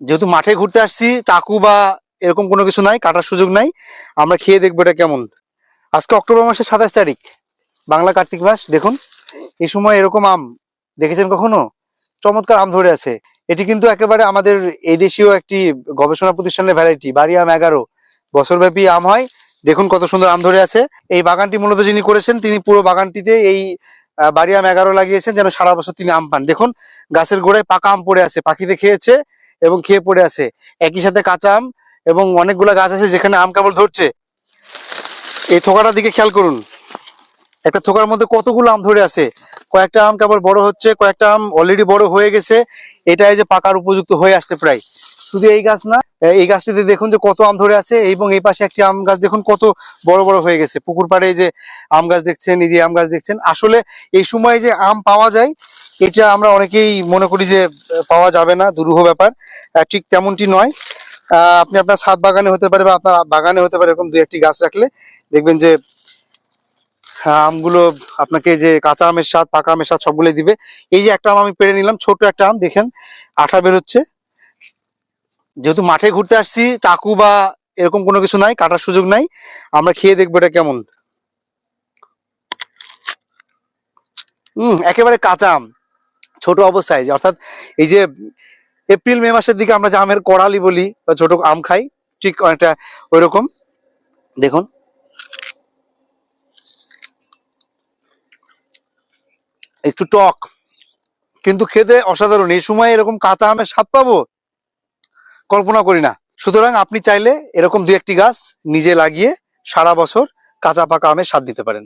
যেহেতু মাঠে ঘুরতে আসছি, চাকু বা এরকম কোনো কিছু নাই, কাটার সুযোগ নাই, আমরা খেয়ে দেখব এটা কেমন। আজকে অক্টোবর মাসের সাতাশ তারিখ, বাংলা কার্তিক মাস, দেখুন এই সময় এরকম আম, দেখেছেন কখনো? চমৎকার আম ধরে আছে। এটি কিন্তু একেবারে আমাদের এই দেশীয় একটি গবেষণা প্রতিষ্ঠানের ভ্যারাইটি বাড়ি আম এগারো, বছরব্যাপী আম হয়। দেখুন কত সুন্দর আম ধরে আছে। এই বাগানটি মূলত যিনি করেছেন, তিনি পুরো বাগানটিতে এই বাড়ি আম এগারো লাগিয়েছেন, যেন সারা বছর তিনি আম পান। দেখুন, গাছের গোড়ায় পাকা আম পড়ে আছে পাখিতে খেয়েছে। এবং খেয়ে পড়ে আছে। একই সাথে কাঁচা আম এবং অনেকগুলো গাছ আছে যেখানে আম কেবল ধরছে। এই থোকাটার দিকে খেয়াল করুন। একটা থোকার মধ্যে কতগুলো আম ধরে আছে? কয়েকটা আম কেবল বড় হচ্ছে, কয়েকটা আম অলরেডি বড় হয়ে গেছে। এটা এই যে পাকার উপযুক্ত হয়ে আসছে প্রায়। শুধু এই গাছ না এই গাছটিতে দেখুন যে কত আম ধরে আছে এবং এই পাশে একটি আম গাছ দেখুন কত বড় বড় হয়ে গেছে। পুকুর পাড়ে যে আম গাছ দেখছেন, এই যে আম গাছ দেখছেন, আসলে এই সময় যে আম পাওয়া যায়, এটা আমরা অনেকেই মনে করি যে পাওয়া যাবে না, দুরূহ ব্যাপার ঠিক তেমনটি নয়। আপনি আপনার ছাদ বাগানে হতে পারে বা আপনার বাগানে হতে পারে এরকম দু একটি গাছ রাখলে দেখবেন যে আমগুলো আপনাকে যে কাঁচা আমের স্বাদ, পাকা আমের স্বাদ সবগুলোই দিবে। এই যে একটা আম আমি পেরে নিলাম ছোট একটা আম, দেখেন, আঠা বেরোচ্ছে। যেহেতু মাঠে ঘুরতে আসছি, চাকু বা এরকম কোনো কিছু নাই, কাটার সুযোগ নাই, আমরা খেয়ে দেখব এটা কেমন। হম একেবারে কাঁচা আম, ছোট অবস্থায়, যে অর্থাৎ এই যে এপ্রিল, মে মাসের দিকে আমরা যে আমের কড়ালি বলি, বা ছোট আম খাই, ঠিক অনেকটা ওই রকম দেখুন। একটু টক, কিন্তু খেতে অসাধারণ, এই সময় এরকম কাঁচা আমের স্বাদ পাবো? কল্পনা করি না। সুতরাং আপনি চাইলে এরকম দু একটি গাছ নিজে লাগিয়ে সারা বছর কাঁচা পাকা আমের স্বাদ দিতে পারেন।